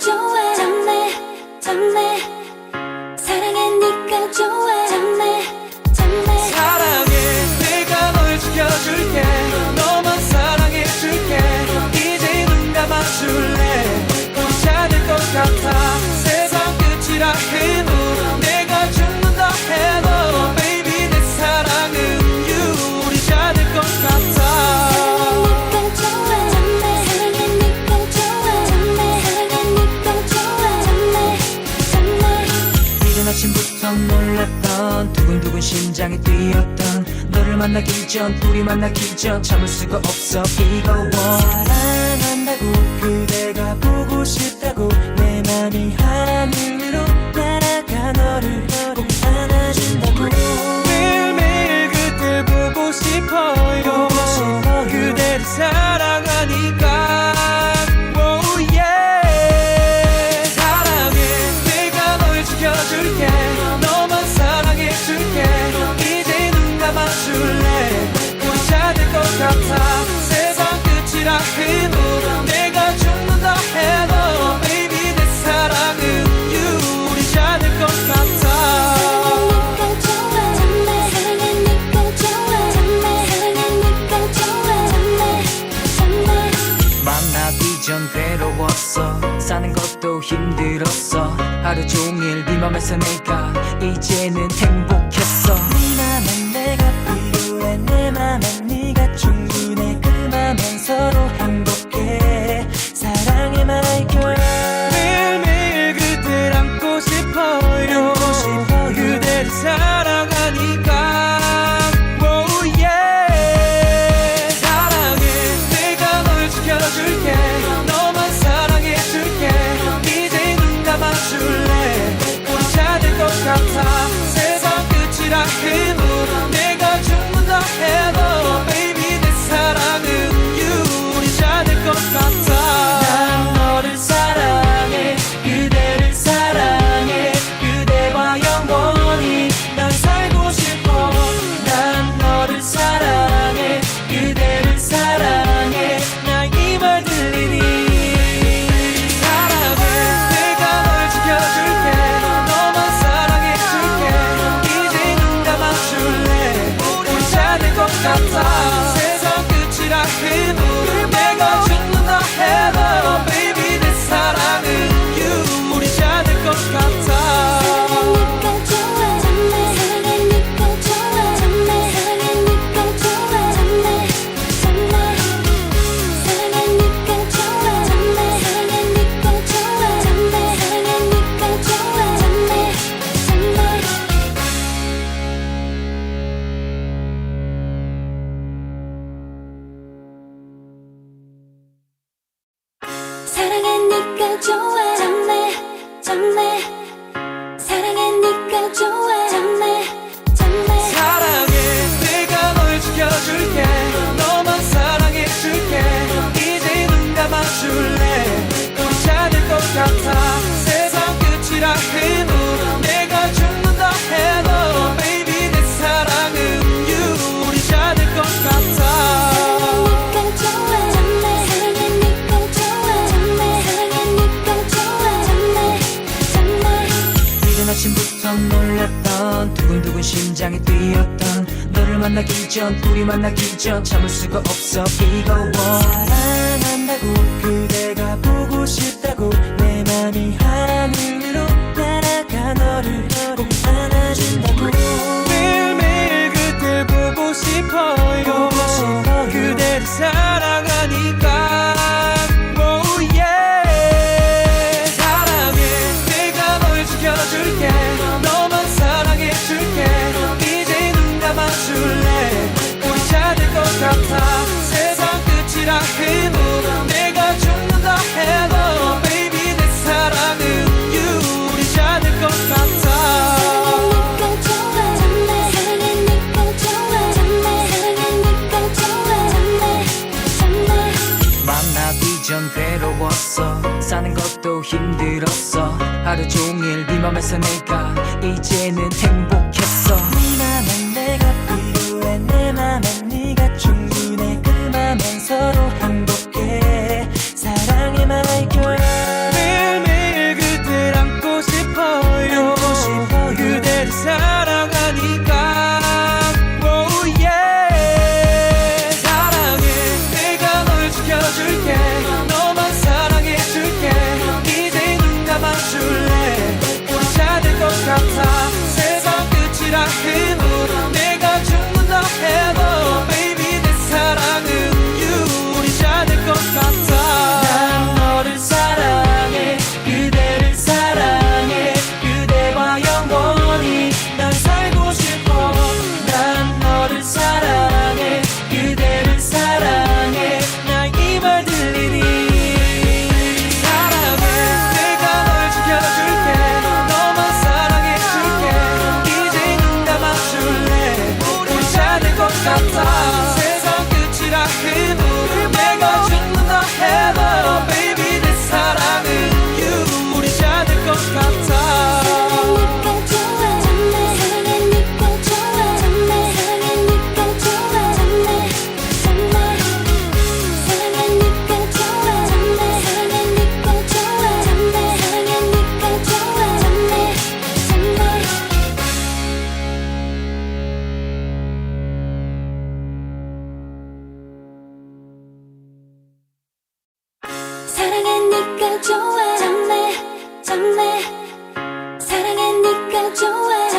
좋아. 장래 장래 사랑해 니가 좋아. 아침부터 놀랐던 두근두근 심장이 뛰었던 너를 만나기 전 우리 만나기 전 참을 수가 없어. 이거워 사랑한다고 그대가 보고 싶다고 내 맘이 하늘 위로 날아가 너를 같아 세상 끝이라 그 해도 내가 죽는다 해도 Baby 내 사랑은 you 우리 않을 것 같아. 만나기 전 괴로웠어. 사는 것도 힘들었어. 하루 종일 네 맘에서 내가 이제는 행복 좋아. 정말 정말 사랑해 니가 좋아. 정말 정말 사랑해 내가 널 지켜줄게. 너만 사랑해줄게. 이제 눈 감아줄래? 괜찮을 것 같아. 아침부터 놀랐던 두근두근 심장이 뛰었던 너를 만나기 전 우리 만나기 전 참을 수가 없어. 이거 사랑한다고 그대가 보고 싶다고 넌 괴로웠어. 사는 것도 힘들었어. 하루 종일 네 맘에서 내가 이제는 행복했어. 가 좋아. 장래 장래. 사랑해 니가 좋아.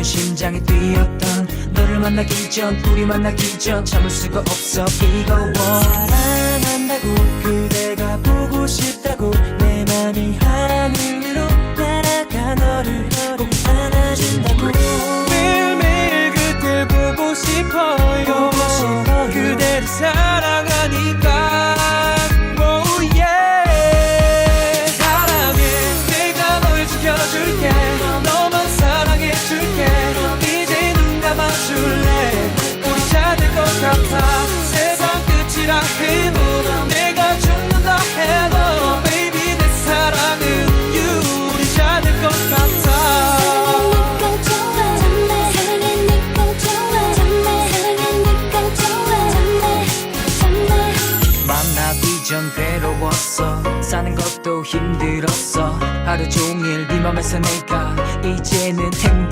두근 심장이 뛰었던 너를 만나기 전 우리 만나기 전 참을 수가 없어. 이거 원 하루 종일 네 맘에서 내가 이제는 행복